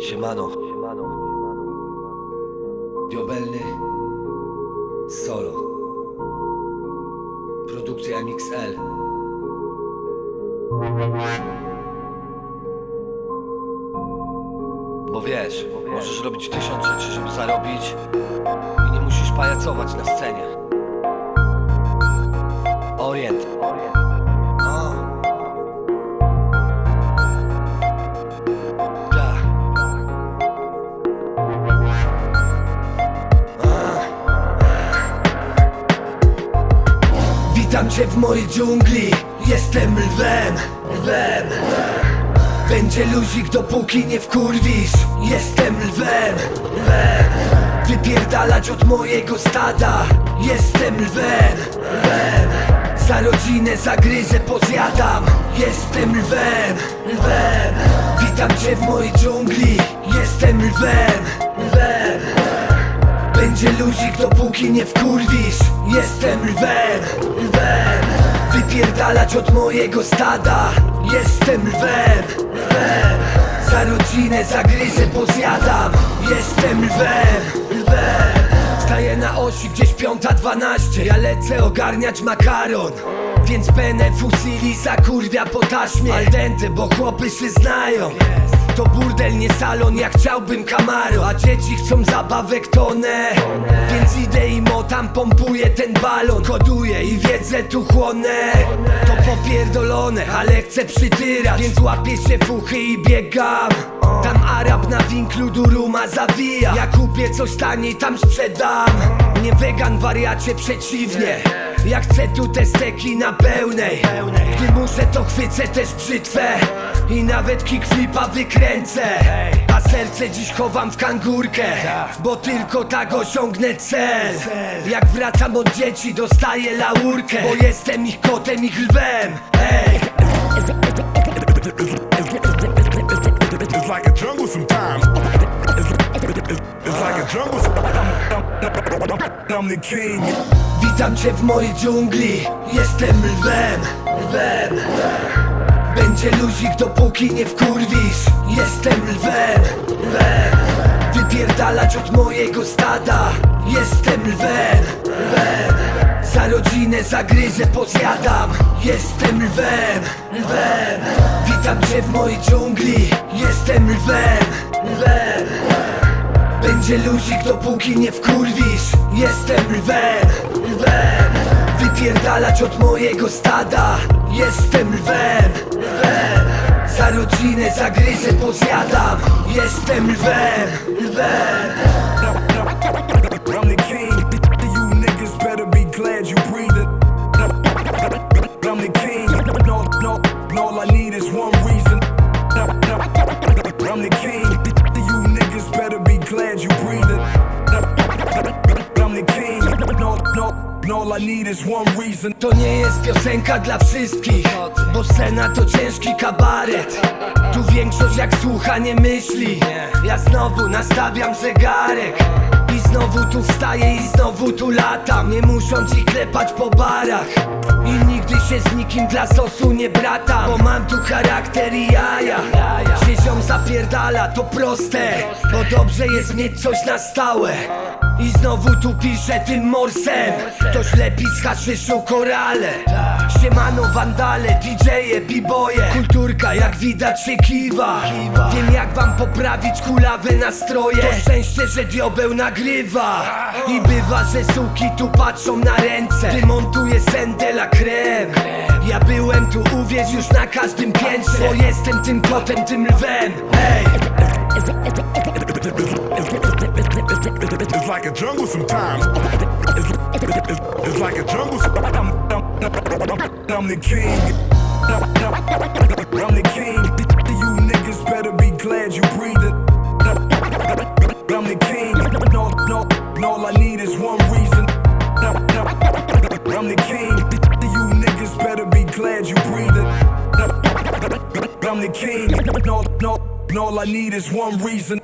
Siemano. Diobelny. Solo. Produkcja MXL. Bo wiesz, możesz robić tysiąc rzeczy, żeby zarobić i nie musisz pajacować na scenie. Orient. Witam cię w mojej dżungli. Jestem lwem, lwem. Będzie luzik dopóki nie wkurwisz. Jestem lwem, lwem. Wypierdalać od mojego stada. Jestem lwem, lwem. Za rodzinę zagryzę, pozjadam. Jestem lwem, lwem. Witam cię w mojej dżungli. Jestem lwem, lwem będzie luzik dopóki nie wkurwisz. Jestem lwem, lwem. Wypierdalać od mojego stada. Jestem lwem, lwem. Za rodzinę zagryzę, pozjadam. Jestem lwem, lwem. Staję na osi gdzieś piąta dwanaście. Ja lecę ogarniać makaron. Więc penę fusili zakurwia po taśmie Al dente, bo chłopy się znają to burdel, nie salon, jak chciałbym Camaro. A dzieci chcą zabawek tonę Więc idę i motam, pompuję ten balon. Koduję i wiedzę tu chłonę. To popierdolone, ale chcę przytyrać. Więc łapię się fuchy i biegam Tam Arab na winklu duruma zawija. Ja kupię coś taniej, tam sprzedam. Nie wegan, wariacie, przeciwnie. Jak chcę tu te steki na pełnej. Gdy muszę to chwycę też brzytwę. I nawet kickflipa wykręcę. A serce dziś chowam w kangurkę. Bo tylko tak osiągnę cel. Jak wracam od dzieci dostaję laurkę. Bo jestem ich kotem, ich lwem. Ej, It's like a jungle sometimes. It's, it's like a jungle. I'm, I'm the king. Witam cię w mojej dżungli Jestem lwem, lwem Będzie luzik dopóki nie wkurwisz Jestem lwem, lwem Wypierdalać od mojego stada Jestem lwem, lwem Za rodzinę zagryzę, pozjadam. Jestem lwem, lwem. Witam cię w mojej dżungli. Jestem lwem, lwem. Będzie luzik dopóki nie wkurwisz. Jestem lwem, lwem. Wypierdalać od mojego stada. Jestem lwem, lwem. Za rodzinę zagryzę, pozjadam. Jestem lwem, lwem I'm the king. No, no, no, all I need is one reason. I'm the king. You niggas better be glad you breathing. I'm the king. No, no, no, all I need is one reason. To nie jest piosenka dla wszystkich Bo scena to ciężki kabaret Tu większość jak słucha nie myśli Ja znowu nastawiam zegarek I znowu tu wstaję i znowu tu latam. Nie musząc ich klepać po barach. I nigdy się z nikim dla sosu nie bratam. Bo mam tu charakter i jaja. Się ziom zapierdala, to proste. Bo dobrze jest mieć coś na stałe. I znowu tu piszę tym morsem. Ktoś lepi z haszyszu korale Siemano wandale, DJ-e, b-boye. Kulturka jak widać się kiwa. Wiem jak wam poprawić kulawe nastroje. To szczęście, że diobeł nagrywa. I bywa, że suki tu patrzą na ręce. Gdy montuję sendela krem Ja byłem tu, uwierz już na każdym piętrze. Bo jestem tym kotem, tym lwem. Ej, It's like a jungle sometimes. It's, like a jungle. I'm, the king. I'm the king. You niggas better be glad you breathing. I'm the king. No, no, no, all I need is one reason. I'm the king. You niggas better be glad you breathing. I'm the king. No, no, no, all I need is one reason.